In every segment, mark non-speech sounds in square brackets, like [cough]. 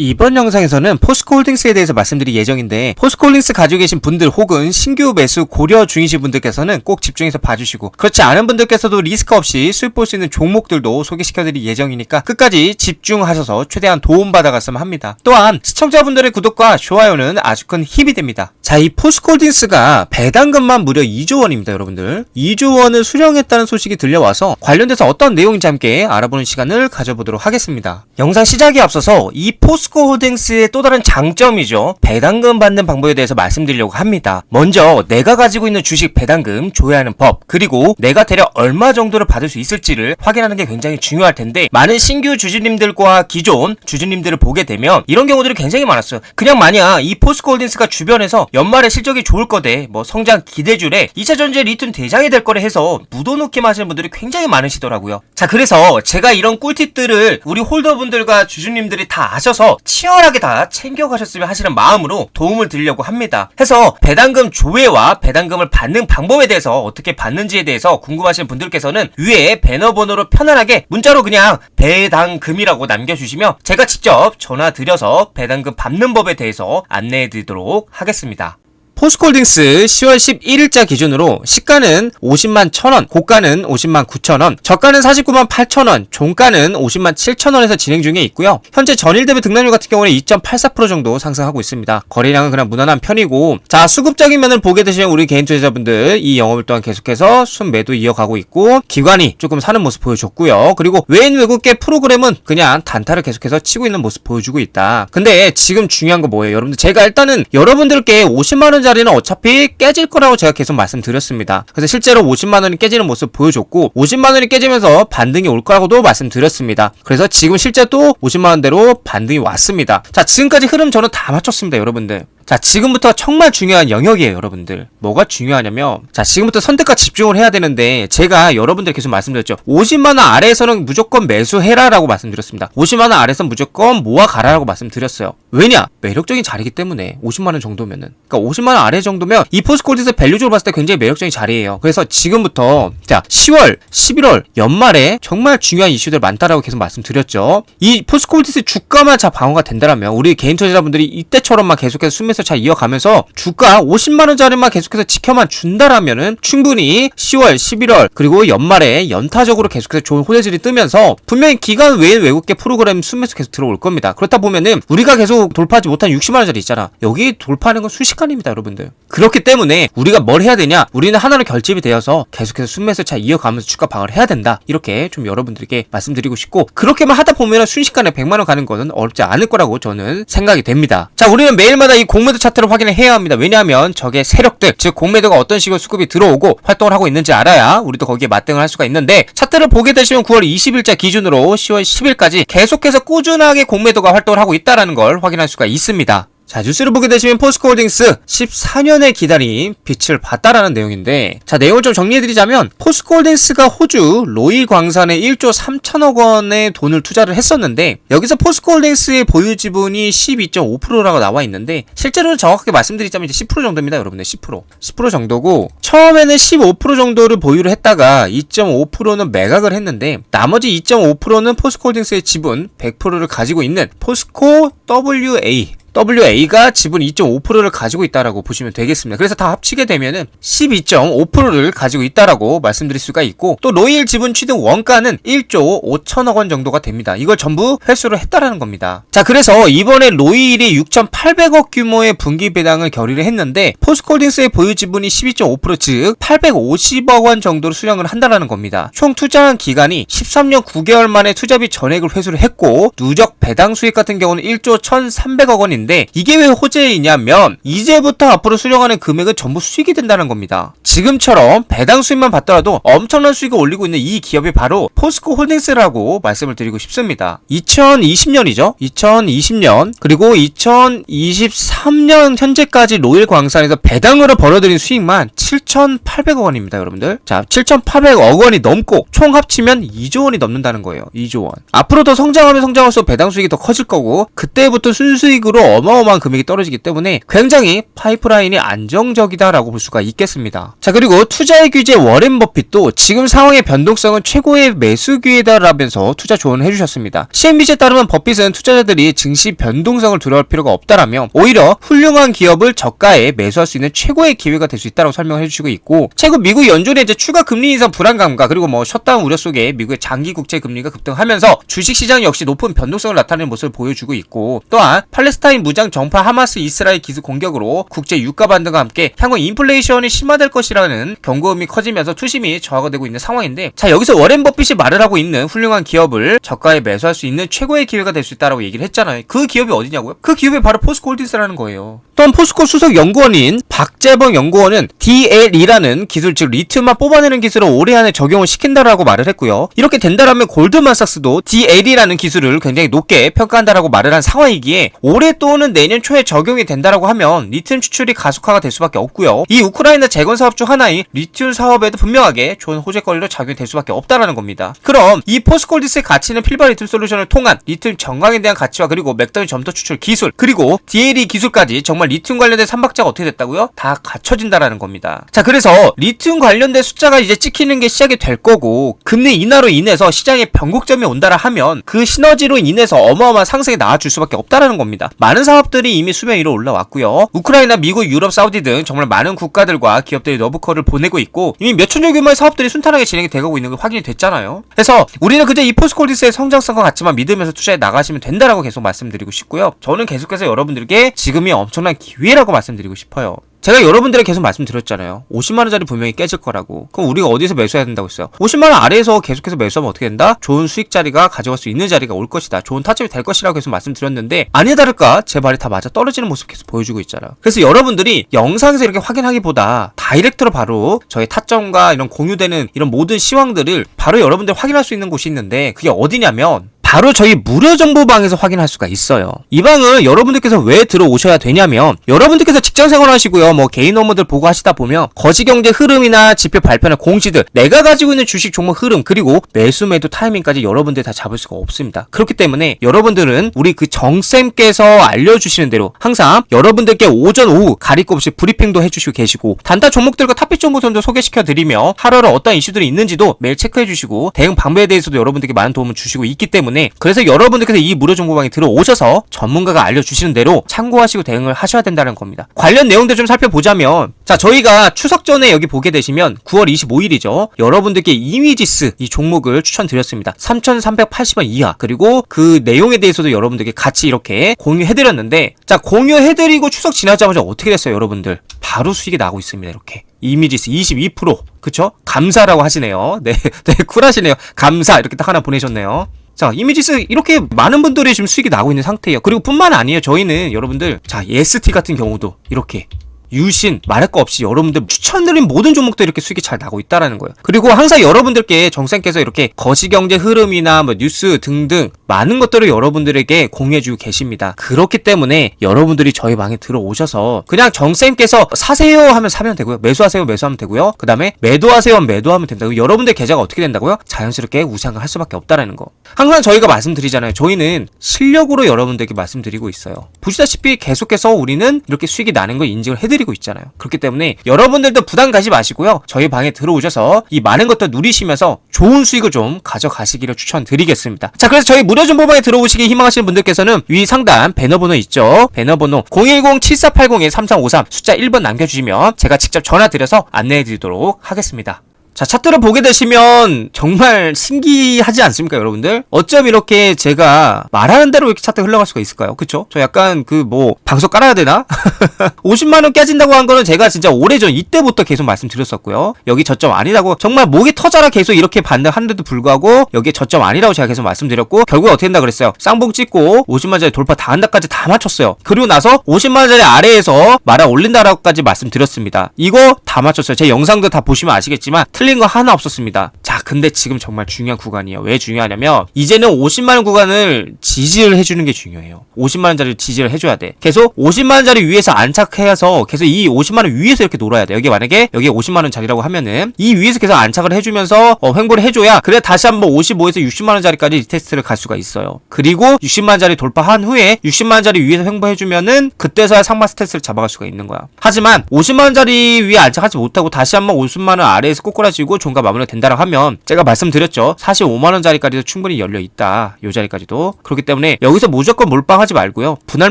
이번 영상에서는 포스코홀딩스에 대해서 말씀드릴 예정인데 포스코홀딩스 가지고 계신 분들 혹은 신규 매수 고려 중이신 분들께서는 꼭 집중해서 봐주시고 그렇지 않은 분들께서도 리스크 없이 수익 볼수 있는 종목들도 소개시켜드릴 예정이니까 끝까지 집중하셔서 최대한 도움받아갔으면 합니다. 또한 시청자분들의 구독과 좋아요는 아주 큰 힘이 됩니다. 자, 이 포스코홀딩스가 배당금만 무려 2조 원입니다, 여러분들. 2조 원을 수령했다는 소식이 들려와서 관련돼서 어떤 내용인지 함께 알아보는 시간을 가져보도록 하겠습니다. 영상 시작에 앞서서 이 포스 코홀딩스의 또 다른 장점이죠. 배당금 받는 방법에 대해서 말씀드리려고 합니다. 먼저 내가 가지고 있는 주식 배당금 조회하는 법, 그리고 내가 대략 얼마 정도를 받을 수 있을지를 확인하는 게 굉장히 중요할 텐데 많은 신규 주주님들과 기존 주주님들을 보게 되면 이런 경우들이 굉장히 많았어요. 그냥 만약 이 포스코 홀딩스가 주변에서 연말에 실적이 좋을 거대, 뭐 성장 기대줄에 2차 전지 리튬 대장이 될 거래 해서 묻어놓기만 하시는 분들이 굉장히 많으시더라고요. 자, 그래서 제가 이런 꿀팁들을 우리 홀더분들과 주주님들이 다 아셔서 치열하게 다 챙겨가셨으면 하시는 마음으로 도움을 드리려고 합니다. 해서 배당금 조회와 배당금을 받는 방법에 대해서 어떻게 받는지에 대해서 궁금하신 분들께서는 위에 배너 번호로 편안하게 문자로 그냥 배당금이라고 남겨주시면 제가 직접 전화 드려서 배당금 받는 법에 대해서 안내해 드리도록 하겠습니다. 포스콜딩스 10월 11일자 기준으로 시가는 50만 1000원, 고가는 50만 9000원, 저가는 49만 8000원, 종가는 50만 7000원에서 진행 중에 있고요. 현재 전일 대비 등락률 같은 경우는 2.84% 정도 상승하고 있습니다. 거래량은 그냥 무난한 편이고 자 수급적인 면을 보게 되시면 우리 개인 투자자분들 이 영업을 또한 계속해서 순매도 이어가고 있고 기관이 조금 사는 모습 보여줬고요. 그리고 외인 외국계 프로그램은 그냥 단타를 계속해서 치고 있는 모습 보여주고 있다. 근데 지금 중요한 거 뭐예요? 여러분들 제가 일단은 여러분들께 50만 원 자리는 어차피 깨질 거라고 제가 계속 말씀드렸습니다. 그래서 실제로 50만 원이 깨지는 모습 보여줬고 50만 원이 깨지면서 반등이 올 거라고도 말씀드렸습니다. 그래서 지금 실제 또 50만 원대로 반등이 왔습니다. 자, 지금까지 흐름 저는 다 맞췄습니다, 여러분들. 자, 지금부터 정말 중요한 영역이에요, 여러분들. 뭐가 중요하냐면, 자, 지금부터 선택과 집중을 해야 되는데, 제가 여러분들 계속 말씀드렸죠. 50만원 아래에서는 무조건 매수해라라고 말씀드렸습니다. 50만원 아래에서 무조건 모아가라라고 말씀드렸어요. 왜냐? 매력적인 자리이기 때문에, 50만원 정도면은. 그러니까 50만원 아래 정도면, 이 포스콜드에서 밸류적으로 봤을 때 굉장히 매력적인 자리예요. 그래서 지금부터, 자, 10월, 11월, 연말에 정말 중요한 이슈들 많다라고 계속 말씀드렸죠. 이 포스콜드스 주가만 자 방어가 된다라면, 우리 개인 투자자분들이 이때처럼만 계속해서 수매수 잘 이어가면서 주가 50만원짜리만 계속해서 지켜만 준다라면은 충분히 10월, 11월, 그리고 연말에 연타적으로 계속해서 좋은 호재질이 뜨면서 분명히 기간 외인 외국계 프로그램 순매수 계속 들어올 겁니다. 그렇다 보면은 우리가 계속 돌파하지 못한 60만원짜리 있잖아. 여기 돌파하는 건 순식간입니다, 여러분들. 그렇기 때문에 우리가 뭘 해야 되냐? 우리는 하나로 결집이 되어서 계속해서 순매수 잘 이어가면서 주가 방어를 해야 된다. 이렇게 좀 여러분들에게 말씀드리고 싶고 그렇게만 하다 보면 순식간에 100만원 가는 것은 어렵지 않을 거라고 저는 생각이 됩니다. 자, 우리는 매일마다 이 공 매도 차트를 확인을 해야 합니다. 왜냐하면 적의 세력들, 즉 공매도가 어떤 식으로 수급이 들어오고 활동을 하고 있는지 알아야 우리도 거기에 맞대응을 할 수가 있는데 차트를 보게 되시면 9월 20일자 기준으로 10월 10일까지 계속해서 꾸준하게 공매도가 활동을 하고 있다는 걸 확인할 수가 있습니다. 자, 뉴스를 보게 되시면 포스코홀딩스 14년의 기다림 빛을 봤다라는 내용인데, 자, 내용을 좀 정리해드리자면, 포스코홀딩스가 호주 로이 광산에 1조 3천억 원의 돈을 투자를 했었는데, 여기서 포스코홀딩스의 보유 지분이 12.5%라고 나와 있는데, 실제로는 정확하게 말씀드리자면 이제 10% 정도입니다, 여러분들. 10%. 10% 정도고, 처음에는 15% 정도를 보유를 했다가 2.5%는 매각을 했는데, 나머지 2.5%는 포스코홀딩스의 지분 100%를 가지고 있는 포스코 WA WA가 지분 2.5%를 가지고 있다라고 보시면 되겠습니다. 그래서 다 합치게 되면은 12.5%를 가지고 있다라고 말씀드릴 수가 있고 또 로이일 지분 취득 원가는 1조 5천억 원 정도가 됩니다. 이걸 전부 회수를 했다라는 겁니다. 자, 그래서 이번에 로이일이 6,800억 규모의 분기 배당을 결의를 했는데 포스콜딩스의 보유 지분이 12.5%즉 850억 원 정도로 수령을 한다라는 겁니다. 총 투자한 기간이 13년 9개월 만에 투자비 전액을 회수를 했고 누적 배당 수익 같은 경우는 1조 1,300억 원인 데 있는데 이게 왜 호재이냐면 이제부터 앞으로 수령하는 금액은 전부 수익이 된다는 겁니다. 지금처럼 배당 수익만 받더라도 엄청난 수익을 올리고 있는 이 기업이 바로 포스코 홀딩스라고 말씀을 드리고 싶습니다. 2020년이죠. 2020년 그리고 2023년 현재까지 로일 광산에서 배당으로 벌어들인 수익만 7,800억 원입니다, 여러분들. 자, 7,800억 원이 넘고 총 합치면 2조 원이 넘는다는 거예요. 2조 원. 앞으로 더 성장하면 성장할수록 배당 수익이 더 커질 거고 그때부터 순수익으로 어마어마한 금액이 떨어지기 때문에 굉장히 파이프라인이 안정적이다라고 볼 수가 있겠습니다. 자 그리고 투자의 규제 워렌 버핏도 지금 상황의 변동성은 최고의 매수 기회다라면서 투자 조언을 해주셨습니다. CNBC에 따르면 버핏은 투자자들이 증시 변동성을 두려워할 필요가 없다라며 오히려 훌륭한 기업을 저가에 매수할 수 있는 최고의 기회가 될 수 있다고 설명을 해주시고 있고 최고 미국 연준의 이제 추가 금리 인상 불안감과 그리고 뭐 셧다운 우려 속에 미국의 장기 국채 금리가 급등하면서 주식 시장 역시 높은 변동성을 나타내는 모습을 보여주고 있고 또한 팔레스타인 무장 정파 하마스 이스라엘 기습 공격으로 국제 유가 반등과 함께 향후 인플레이션이 심화될 것이라는 경고음이 커지면서 투심이 저하가 되고 있는 상황인데 자 여기서 워렌 버핏이 말을 하고 있는 훌륭한 기업을 저가에 매수할 수 있는 최고의 기회가 될 수 있다라고 얘기를 했잖아요. 그 기업이 어디냐고요? 그 기업이 바로 포스코홀딩스라는 거예요. 또한 포스코 수석 연구원인 박재범 연구원은 DLE라는 기술 즉 리튬만 뽑아내는 기술을 올해 안에 적용을 시킨다라고 말을 했고요. 이렇게 된다라면 골드만삭스도 DLE라는 기술을 굉장히 높게 평가한다라고 말을 한 상황이기에 올해 또는 내년 초에 적용이 된다라고 하면 리튬 추출이 가속화가 될 수밖에 없고요. 이 우크라이나 재건 사업 중 하나인 리튬 사업에도 분명하게 좋은 호재거리로 작용이 될 수밖에 없다라는 겁니다. 그럼 이 포스콜디스의 가치는 필바 리튬 솔루션을 통한 리튬 정강에 대한 가치와 그리고 맥더니 점토 추출 기술 그리고 DLE 기술까지 정말 리튬 관련된 삼박자가 어떻게 됐다고요? 다 갖춰진다라는 겁니다. 자 그래서 리튬 관련된 숫자가 이제 찍히는 게 시작이 될 거고 금리 인하로 인해서 시장에 변곡점이 온다라 하면 그 시너지로 인해서 어마어마한 상승이 나와줄 수밖에 없다라는 겁니다. 많은 사업들이 이미 수면 위로 올라왔고요. 우크라이나, 미국, 유럽, 사우디 등 정말 많은 국가들과 기업들이 러브콜을 보내고 있고 이미 몇 천조 규모의 사업들이 순탄하게 진행이 되고 있는 게 확인이 됐잖아요. 그래서 우리는 그저 이 포스콜디스의 성장성과 같지만 믿으면서 투자해 나가시면 된다라고 계속 말씀드리고 싶고요. 저는 계속해서 여러분들께 지금이 엄청난 기회라고 말씀드리고 싶어요. 제가 여러분들에게 계속 말씀드렸잖아요. 50만원짜리 분명히 깨질 거라고. 그럼 우리가 어디서 매수해야 된다고 했어요? 50만원 아래에서 계속해서 매수하면 어떻게 된다? 좋은 수익 자리가 가져갈 수 있는 자리가 올 것이다. 좋은 타점이 될 것이라고 계속 말씀드렸는데, 아니야 다를까? 제 말이 다 맞아 떨어지는 모습 계속 보여주고 있잖아. 그래서 여러분들이 영상에서 이렇게 확인하기보다 다이렉트로 바로 저의 타점과 이런 공유되는 이런 모든 시황들을 바로 여러분들 확인할 수 있는 곳이 있는데, 그게 어디냐면, 바로 저희 무료 정보방에서 확인할 수가 있어요. 이 방은 여러분들께서 왜 들어오셔야 되냐면 여러분들께서 직장 생활하시고요. 뭐 개인 업무들 보고 하시다 보면 거시 경제 흐름이나 지표 발표나 공시들 내가 가지고 있는 주식 종목 흐름 그리고 매수 매도 타이밍까지 여러분들 다 잡을 수가 없습니다. 그렇기 때문에 여러분들은 우리 그 정쌤께서 알려주시는 대로 항상 여러분들께 오전 오후 것 없이 브리핑도 해주시고 계시고 단타 종목들과 탑픽 정보선도 소개시켜 드리며 하루하루 어떤 이슈들이 있는지도 매일 체크해 주시고 대응 방법에 대해서도 여러분들께 많은 도움을 주시고 있기 때문에 그래서 여러분들께서 이 무료 정보방에 들어오셔서 전문가가 알려주시는 대로 참고하시고 대응을 하셔야 된다는 겁니다. 관련 내용들 좀 살펴보자면 자 저희가 추석 전에 여기 보게 되시면 9월 25일이죠. 여러분들께 이미지스 이 종목을 추천드렸습니다. 3,380원 이하 그리고 그 내용에 대해서도 여러분들께 같이 이렇게 공유해드렸는데 자 공유해드리고 추석 지나자마자 어떻게 됐어요 여러분들 바로 수익이 나고 있습니다 이렇게 이미지스 22% 그쵸? 감사라고 하시네요 네, [laughs] 네 쿨하시네요 감사 이렇게 딱 하나 보내셨네요 자, 이미지스 이렇게 많은 분들이 지금 수익이 나고 있는 상태예요. 그리고 뿐만 아니에요. 저희는 여러분들 자, ST 같은 경우도 이렇게 유신 말할 거 없이 여러분들 추천드린 모든 종목도 이렇게 수익이 잘 나고 있다라는 거예요. 그리고 항상 여러분들께 정쌤께서 이렇게 거시 경제 흐름이나 뭐 뉴스 등등 많은 것들을 여러분들에게 공유해주고 계십니다. 그렇기 때문에 여러분들이 저희 방에 들어오셔서 그냥 정쌤께서 사세요 하면 사면 되고요. 매수하세요 매수하면 되고요. 그 다음에 매도하세요 매도하면 된다고 여러분들 계좌가 어떻게 된다고요? 자연스럽게 우상을 할 수밖에 없다라는 거. 항상 저희가 말씀드리잖아요. 저희는 실력으로 여러분들에게 말씀드리고 있어요. 보시다시피 계속해서 우리는 이렇게 수익이 나는 걸 인증을 해드리 고 있잖아요. 그렇기 때문에 여러분들도 부담 가지 마시고요. 저희 방에 들어오셔서 이 많은 것들 누리시면서 좋은 수익을 좀 가져가시기를 추천드리겠습니다. 자, 그래서 저희 무료 정보방에 들어오시기 희망하시는 분들께서는 위 상단 배너번호 있죠. 배너번호 010-7480-3353 숫자 1번 남겨주시면 제가 직접 전화 드려서 안내해드리도록 하겠습니다. 자, 차트를 보게 되시면 정말 신기하지 않습니까, 여러분들? 어쩜 이렇게 제가 말하는 대로 이렇게 차트 흘러갈 수가 있을까요? 그쵸? 저 약간 그 뭐 방석 깔아야 되나? [laughs] 50만원 깨진다고 한 거는 제가 진짜 오래전 이때부터 계속 말씀드렸었고요. 여기 저점 아니라고 정말 목이 터져라 계속 이렇게 반응하는데도 불구하고 여기 저점 아니라고 제가 계속 말씀드렸고 결국에 어떻게 된다 그랬어요? 쌍봉 찍고 50만원짜리 돌파 다 한다까지 다 맞췄어요. 그리고 나서 50만원짜리 아래에서 말아 올린다라고까지 말씀드렸습니다. 이거 다 맞췄어요. 제 영상도 다 보시면 아시겠지만 틀린 거 하나 없었습니다. 자, 근데 지금 정말 중요한 구간이에요. 왜 중요하냐면 이제는 50만 원 구간을 지지를 해주는 게 중요해요. 50만 원짜리 지지를 해줘야 돼. 계속 50만 원짜리 위에서 안착해서 계속 이 50만 원 위에서 이렇게 놀아야 돼. 여기 만약에 여기 50만 원짜리라고 하면은 이 위에서 계속 안착을 해주면서 어, 횡보를 해줘야 그래 다시 한번 55에서 60만 원짜리까지 리테스트를 갈 수가 있어요. 그리고 60만 원짜리 돌파한 후에 60만 원짜리 위에서 횡보해주면은 그때서야 상마 스탯을 잡아갈 수가 있는 거야. 하지만 50만 원짜리 위에 안착하지 못하고 다시 한번 50만 원 아래에서 꼬꾸라지고 종가 마무리가 된다고 하면 제가 말씀드렸죠. 45만 원짜리까지도 충분히 열려 있다. 요 자리까지도 그렇기 때문에 여기서 무조건 몰빵하지 말고요. 분할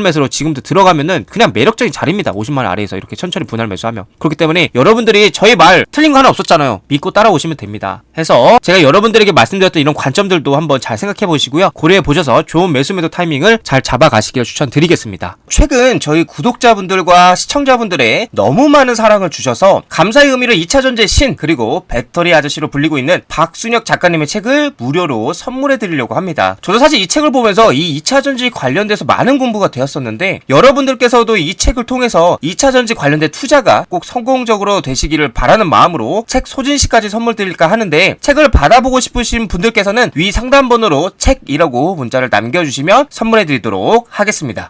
매수로 지금도 들어가면은 그냥 매력적인 자리입니다. 50만 원 아래에서 이렇게 천천히 분할 매수하면 그렇기 때문에 여러분들이 저희 말 틀린 거 하나 없었잖아요. 믿고 따라오시면 됩니다. 해서 제가 여러분들에게 말씀드렸던 이런 관점들도 한번 잘 생각해 보시고요. 고려해 보셔서 좋은 매수 매도 타이밍을 잘 잡아 가시길 추천드리겠습니다. 최근 저희 구독자분들과 시청자분들의 너무 많은 사랑을 주셔서 감사의 의미로 2차 전지의 신 그리고 배터리 아저씨로 불리고 있는 박순혁 작가님의 책을 무료로 선물해 드리려고 합니다. 저도 사실 이 책을 보면서 이 2차 전지 관련돼서 많은 공부가 되었었는데 여러분들께서도 이 책을 통해서 2차 전지 관련된 투자가 꼭 성공적으로 되시기를 바라는 마음으로 책 소진시까지 선물 드릴까 하는데 책을 받아보고 싶으신 분들께서는 위 상단 번호로 책이라고 문자를 남겨주시면 선물해 드리도록 하겠습니다.